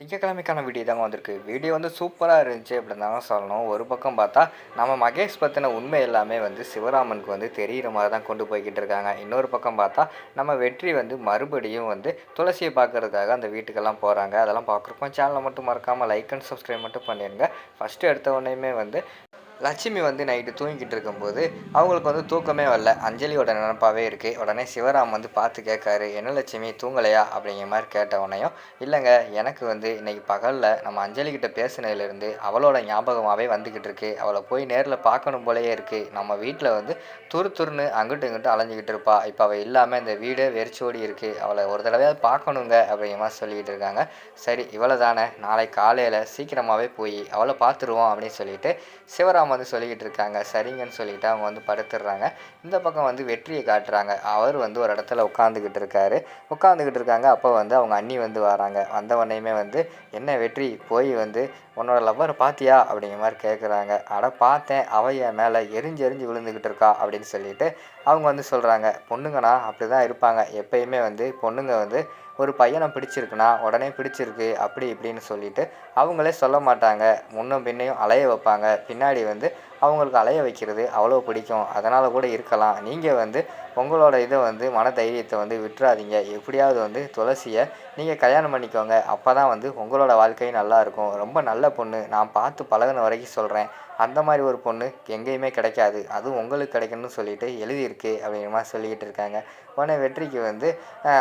திங்கக்கிழமைக்கான video தாங்க வந்திருக்கு. Video வந்து சூப்பராக இருந்துச்சு அப்படின்னு தாங்க சொல்லணும். ஒரு பக்கம் பார்த்தா நம்ம மகேஷ் பற்றின உண்மை எல்லாமே வந்து சிவராமனுக்கு வந்து தெரிகிற மாதிரி தான் கொண்டு போய்கிட்டு இருக்காங்க. இன்னொரு பக்கம் பார்த்தா நம்ம வெற்றி வந்து மறுபடியும் வந்து துளசியை பார்க்கறதுக்காக அந்த வீட்டுக்கெல்லாம் போகிறாங்க அதெல்லாம் பார்க்குறப்போ சேனலை மட்டும் மறக்காமல் லைக் அண்ட் சப்ஸ்கிரைப் மட்டும் பண்ணிடுங்க ஃபஸ்ட்டு எடுத்த உடனேயுமே வந்து லட்சுமி வந்து நைட்டு தூங்கிக்கிட்டு இருக்கும்போது அவங்களுக்கு வந்து தூக்கமே வரல. அஞ்சலியோட நினப்பாகவே இருக்குது உடனே சிவராம் வந்து பார்த்து கேட்காரு என்ன லட்சுமி தூங்கலையா? அப்படிங்கிற மாதிரி கேட்ட உடனேயும் இல்லைங்க எனக்கு வந்து இன்றைக்கி பகலில் நம்ம அஞ்சலிக்கிட்ட பேசினதுலேருந்து அவளோட ஞாபகமாகவே வந்துக்கிட்டு இருக்கு. அவளை போய் நேரில் பார்க்கணும் போலேயே இருக்குது நம்ம வீட்டில் வந்து துரு துருன்னு அங்கிட்டு இங்கிட்டு அலைஞ்சிக்கிட்டு இருப்பா. இப்போ அவள் இல்லாமல் இந்த வீடே வெறிச்சோடி இருக்குது அவளை ஒரு தடவையாவது பார்க்கணுங்க அப்படிங்கிற மாதிரி சொல்லிக்கிட்டு இருக்காங்க. சரி இவ்வளோ தானே நாளை காலையில் சீக்கிரமாகவே போய் அவளை பார்த்துருவோம் அப்படின்னு சொல்லிட்டு சிவராம் வந்து சொல்லிக்கிட்டு இருக்காங்க. சரிங்கன்னு சொல்லிட்டு அவங்க வந்து படுத்துடுறாங்க. இந்த பக்கம் வந்து வெற்றியை காட்டுறாங்க. அவர் வந்து ஒரு இடத்துல உட்காந்துக்கிட்டு இருக்காரு. உட்காந்துக்கிட்டு இருக்காங்க. அப்போ வந்து அவங்க அண்ணி வந்து வராங்க. வந்த உடனேயுமே வந்து என்ன வெற்றி? போய் வந்து உன்னோட லவ்வர் பார்த்தியா அப்படிங்கிற மாதிரி கேட்குறாங்க அட பார்த்தேன் அவள் என் மேலே எரிஞ்சு எரிஞ்சு விழுந்துக்கிட்டு இருக்கா அப்படின்னு சொல்லிட்டு அவங்க வந்து சொல்கிறாங்க பொண்ணுங்கண்ணா அப்படி தான் இருப்பாங்க. எப்பயுமே வந்து பொண்ணுங்க வந்து ஒரு பையனை பிடிச்சிருக்குன்னா உடனே பிடிச்சிருக்கு அப்படி இப்படின்னு சொல்லிட்டு அவங்களே சொல்ல மாட்டாங்க. முன்னும் பின்னையும் அலைய வைப்பாங்க. பின்னாடி வந்து அவங்களுக்கு அலைய வைக்கிறது அவ்வளோ பிடிக்கும். அதனால் கூட இருக்கலாம். நீங்கள் வந்து உங்களோட இதை வந்து மன தைரியத்தை வந்து விட்டுறாதீங்க. எப்படியாவது வந்து துளசியை நீங்கள் கல்யாணம் பண்ணிக்கோங்க. அப்போ தான் வந்து உங்களோட வாழ்க்கை நல்லாயிருக்கும் ரொம்ப நல்ல பொண்ணு. நான் பார்த்து பழகுன வரைக்கும் சொல்கிறேன் அந்த மாதிரி ஒரு பொண்ணு எங்கேயுமே கிடைக்காது. அதுவும் உங்களுக்கு கிடைக்கணும்னு சொல்லிட்டு எழுதியிருக்கு அப்படிங்கிற மாதிரி சொல்லிக்கிட்டு இருக்காங்க. உடனே வெற்றிக்கு வந்து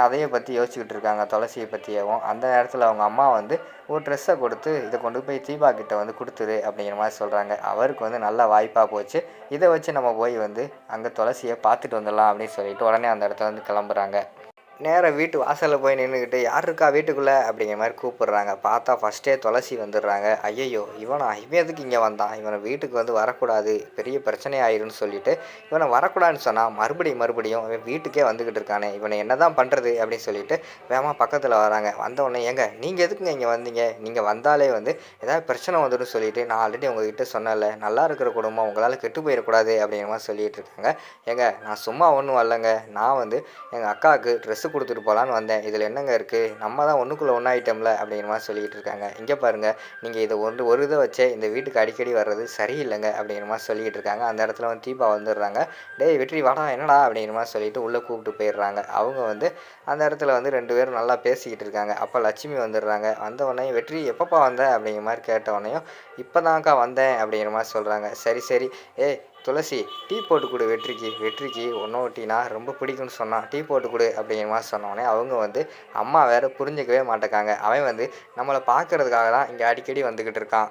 அதையை பற்றி யோசிச்சுக்கிட்டு இருக்காங்க. துளசியை பற்றியவும் அந்த நேரத்தில் அவங்க அம்மா வந்து ஒரு ட்ரெஸ்ஸை கொடுத்து இதை கொண்டு போய் தீபா கிட்ட வந்து கொடுத்துரு அப்படிங்கிற மாதிரி சொல்கிறாங்க அவருக்கு வந்து நல்ல வாய்ப்பாக போச்சு. இதை வச்சு நம்ம போய் வந்து அங்கே துளசியை பார்த்துட்டு வந்துடலாம் அப்படின்னு சொல்லிட்டு உடனே அந்த இடத்துல வந்து கிளம்புறாங்க. நேராக வீட்டு வாசலில் போய் நின்றுக்கிட்டு யார் இருக்கா வீட்டுக்குள்ளே? அப்படிங்கிற மாதிரி கூப்பிடுறாங்க. பார்த்தா ஃபஸ்ட்டே துளசி வந்துடுறாங்க. ஐயையோ இவனை? இவன் எதுக்கு இங்கே வந்தான்? இவனை வீட்டுக்கு வந்து வரக்கூடாது. பெரிய பிரச்சனை ஆயிரும்னு சொல்லிட்டு இவனை வரக்கூடாதுன்னு சொன்னால் மறுபடியும் மறுபடியும் இவன் வீட்டுக்கே வந்துக்கிட்டு இருக்கானே. இவனை என்ன தான் பண்ணுறது அப்படின்னு சொல்லிட்டு வேமா பக்கத்தில் வராங்க. வந்த உடனே ஏங்க நீங்கள் எதுக்குங்க இங்கே வந்தீங்க? நீங்கள் வந்தாலே வந்து ஏதாவது பிரச்சனை வந்துடும் சொல்லிட்டு நான் ஆல்ரெடி உங்ககிட்ட சொன்னல நல்லா இருக்கிற குடும்பம் உங்களால் கெட்டு போயிடக்கூடாது அப்படிங்கிற மாதிரி சொல்லிட்டு இருக்காங்க. ஏங்க நான் சும்மா ஒன்றும் வரலங்க நான் வந்து எங்கள் அக்காவுக்கு ட்ரெஸ் ட்ரெஸ்ஸு கொடுத்துட்டு போகலான்னு வந்தேன். இதில் என்னங்க இருக்குது நம்ம தான் ஒன்றுக்குள்ளே ஒன்றாயிட்டோம்ல அப்படிங்கிற மாதிரி சொல்லிக்கிட்டு இருக்காங்க. இங்கே பாருங்கள் நீங்கள் இதை ஒன்று ஒரு இதை வச்சே இந்த வீட்டுக்கு அடிக்கடி வர்றது சரியில்லைங்க அப்படிங்கிற மாதிரி சொல்லிக்கிட்டு இருக்காங்க. அந்த இடத்துல வந்து தீபா வந்துடுறாங்க. டேய் வெற்றி வாடா என்னடா? அப்படிங்கிற மாதிரி சொல்லிட்டு உள்ளே கூப்பிட்டு போயிடுறாங்க. அவங்க வந்து அந்த இடத்துல வந்து ரெண்டு பேரும் நல்லா பேசிக்கிட்டு இருக்காங்க. அப்போ லட்சுமி வந்துடுறாங்க. வந்த உடனே வெற்றி எப்பப்பா வந்த? அப்படிங்கிற மாதிரி கேட்ட உடனேயும் இப்போ தான்க்கா வந்தேன் அப்படிங்கிற மாதிரி சொல்கிறாங்க சரி சரி. ஏய் துளசி டீ போட்டு கொடு வெற்றிக்கு. வெற்றிக்கு ஒன்றும் ஒட்டினா ரொம்ப பிடிக்கும்னு சொன்னான். டீ போட்டு கொடு அப்படிங்கிற மாதிரி சொன்னோடனே அவங்க வந்து அம்மா வேற புரிஞ்சுக்கவே மாட்டேக்காங்க. அவன் வந்து நம்மளை பார்க்கறதுக்காக தான் இங்கே அடிக்கடி வந்துக்கிட்டு இருக்கான்.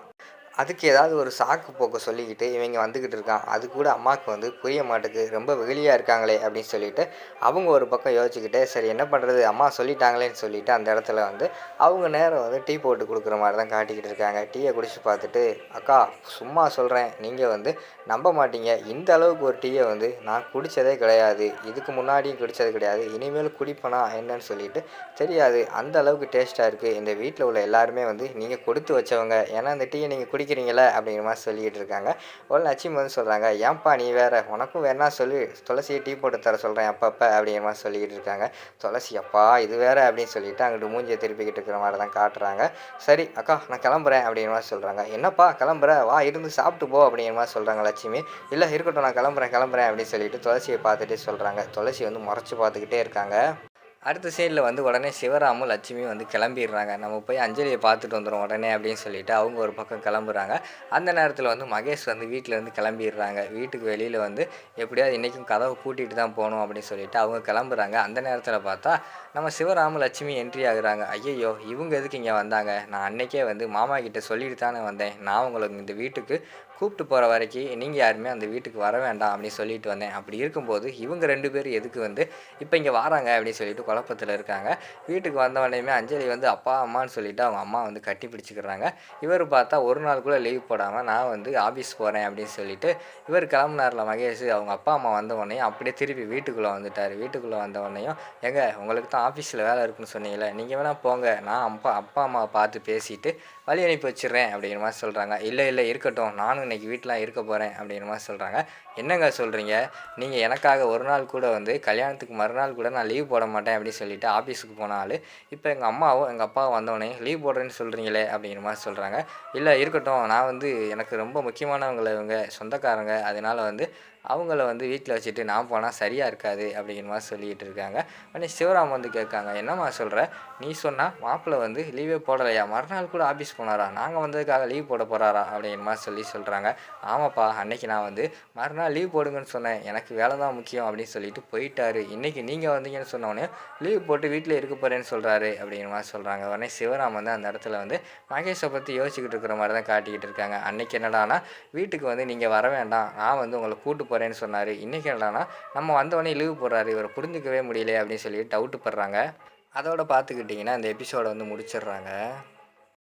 அதுக்கு ஏதாவது ஒரு சாக்கு போக்கு சொல்லிக்கிட்டு இவங்க வந்துக்கிட்டு இருக்கான் அது கூட அம்மாவுக்கு வந்து புரிய மாட்டேக்கு ரொம்ப வெகுளியாக இருக்காங்களே அப்படின்னு சொல்லிட்டு அவங்க ஒரு பக்கம் யோசிச்சுக்கிட்டே சரி என்ன பண்ணுறது அம்மா சொல்லிட்டாங்களேன்னு சொல்லிட்டு அந்த இடத்துல வந்து அவங்க நேரம் வந்து டீ போட்டு கொடுக்குற மாதிரி தான் காட்டிக்கிட்டு இருக்காங்க. டீயை குடிச்சு பார்த்துட்டு அக்கா சும்மா சொல்கிறேன் நீங்கள் வந்து நம்ப மாட்டீங்க. இந்த அளவுக்கு ஒரு டீயை வந்து நான் குடித்ததே கிடையாது. இதுக்கு முன்னாடியும் குடித்தது கிடையாது. இனிமேல் குடிப்பனா என்னன்னு சொல்லிட்டு தெரியாது. அந்த அளவுக்கு டேஸ்ட்டாக இருக்குது இந்த வீட்டில் உள்ள எல்லாருமே வந்து நீங்கள் கொடுத்து வச்சவங்க. ஏன்னா இந்த டீயை நீங்கள் குடிக்கிறீங்களே அப்படிங்கிற மாதிரி சொல்லிக்கிட்டு இருக்காங்க. ஒரு லட்சுமி வந்து சொல்கிறாங்க ஏன்பா நீ வேறு உனக்கும் வேணா சொல்லி துளசியை டீ போட்டு தர சொல்கிறேன் அப்பப்போ அப்படிங்கிற மாதிரி சொல்லிக்கிட்டு இருக்காங்க. துளசி அப்பா இது வேறு அப்படின்னு சொல்லிட்டு அங்கிட்டு மூஞ்சியை திருப்பிக்கிட்டு இருக்கிற மாதிரி தான் காட்டுறாங்க. சரி அக்கா நான் கிளம்புறேன் அப்படிங்கிற மாதிரி சொல்கிறாங்க என்னப்பா கிளம்புற? வா இருந்து சாப்பிட்டு போ அப்படிங்கிற மாதிரி சொல்கிறாங்க லட்சுமி. இல்லை இருக்கட்டும் நான் கிளம்புறேன் கிளம்புறேன் அப்படின்னு சொல்லிட்டு துளசியை பார்த்துட்டே சொல்கிறாங்க துளசி வந்து முறைச்சி பார்த்துக்கிட்டே இருக்காங்க. அடுத்த சைடில் வந்து உடனே சிவராமும் லட்சுமியும் வந்து கிளம்பிடுறாங்க. நம்ம போய் அஞ்சலியை பார்த்துட்டு வந்துடும் உடனே அப்படின்னு சொல்லிட்டு அவங்க ஒரு பக்கம் கிளம்புறாங்க. அந்த நேரத்தில் வந்து மகேஷ் வந்து வீட்டில் இருந்து கிளம்பிடுறாங்க. வீட்டுக்கு வெளியில் வந்து எப்படியாவது இன்றைக்கும் கதவை கூட்டிகிட்டு தான் போகணும் அப்படின்னு சொல்லிட்டு அவங்க கிளம்புறாங்க. அந்த நேரத்தில் பார்த்தா நம்ம சிவராம லட்சுமி என்ட்ரி ஆகுறாங்க. ஐயையோ இவங்க எதுக்கு இங்கே வந்தாங்க? நான் அன்னைக்கே வந்து மாமா கிட்ட சொல்லிட்டு தானே வந்தேன். நான் உங்களுக்கு இந்த வீட்டுக்கு கூப்பிட்டு போகிற வரைக்கும் நீங்கள் யாருமே அந்த வீட்டுக்கு வர வேண்டாம் அப்படின்னு சொல்லிட்டு வந்தேன். அப்படி இருக்கும்போது இவங்க ரெண்டு பேரும் எதுக்கு வந்து இப்போ இங்கே வராங்க அப்படின்னு சொல்லிட்டு குழப்பத்தில் இருக்காங்க. வீட்டுக்கு வந்தவனையுமே அஞ்சலி வந்து அப்பா அம்மான்னு சொல்லிட்டு அவங்க அம்மா வந்து கட்டி பிடிச்சிக்கிறாங்க. இவர் பார்த்தா ஒரு நாள் கூட லீவ் போடாமல் நான் வந்து ஆஃபீஸ் போகிறேன் அப்படின்னு சொல்லிட்டு இவர் கிளம்புனார்ல மகேஷ் அவங்க அப்பா அம்மா வந்த உடனே அப்படியே திருப்பி வீட்டுக்குள்ளே வந்துட்டார். வீட்டுக்குள்ளே வந்த உடனேயும் எங்க உங்களுக்கு தான் ஆஃபீஸில் வேலை இருக்குன்னு சொன்னீங்களே நீங்கள் வேணால் போங்க. நான் அப்பா அப்பா அம்மாவை பார்த்து பேசிட்டு வழி அனுப்பி வச்சிடுறேன் அப்படிங்கிற மாதிரி சொல்கிறாங்க இல்லை இல்லை இருக்கட்டும். நானும் இன்னைக்கு வீட்டில் இருக்க போகிறேன் அப்படிங்கிற மாதிரி சொல்கிறாங்க என்னங்க சொல்கிறீங்க நீங்கள் எனக்காக ஒரு நாள் கூட வந்து கல்யாணத்துக்கு மறுநாள் கூட நான் லீவ் போட மாட்டேன் அப்படின்னு சொல்லிட்டு ஆஃபீஸுக்கு போன ஆள் இப்போ எங்கள் அம்மாவும் எங்கள் அப்பாவும் வந்தோடனே லீவ் போடுறேன்னு சொல்கிறீங்களே அப்படிங்கிற மாதிரி சொல்கிறாங்க இல்லை இருக்கட்டும். நான் வந்து எனக்கு ரொம்ப முக்கியமானவங்களை இவங்க சொந்தக்காரங்க அதனால வந்து அவங்கள வந்து வீட்டில் வச்சுட்டு நான் போனால் சரியாக இருக்காது அப்படிங்கிற மாதிரி சொல்லிக்கிட்டு இருக்காங்க. உடனே சிவராம் வந்து கேட்காங்க என்னம்மா சொல்கிற நீ சொன்னால் மாப்பிள்ளை வந்து லீவே போடலையா? மறுநாள் கூட ஆஃபீஸ் போனாரா? நாங்கள் வந்ததுக்காக லீவ் போட போகிறாரா அப்படிங்கிற மாதிரி சொல்லி சொல்கிறாங்க ஆமாப்பா அன்னைக்கு நான் வந்து மறுநாள் லீவ் போடுங்கன்னு சொன்னேன். எனக்கு வேலை தான் முக்கியம் அப்படின்னு சொல்லிட்டு போயிட்டாரு. இன்றைக்கி நீங்கள் வந்தீங்கன்னு சொன்னோடனே லீவ் போட்டு வீட்டில் இருக்க போகிறேன்னு சொல்கிறாரு அப்படிங்கிற மாதிரி சொல்கிறாங்க உடனே சிவராம் வந்து அந்த இடத்துல வந்து மகேஷை பற்றி யோசிச்சுக்கிட்டு இருக்கிற மாதிரி தான் காட்டிக்கிட்டு இருக்காங்க. அன்னைக்கு என்னடானா வீட்டுக்கு வந்து நீங்கள் வர வேண்டாம். நான் வந்து உங்களை கூட்டு போகிறேன்னு சொன்னார். இன்றைக்கி என்னடானா நம்ம வந்தவொடனே லீவ் போடுறாரு. இவரை புரிஞ்சிக்கவே முடியல அப்படின்னு சொல்லி டவுட்டு படுறாங்க. அதோட பார்த்துக்கிட்டிங்கன்னா அந்த எபிசோடை வந்து முடிச்சிடுறாங்க.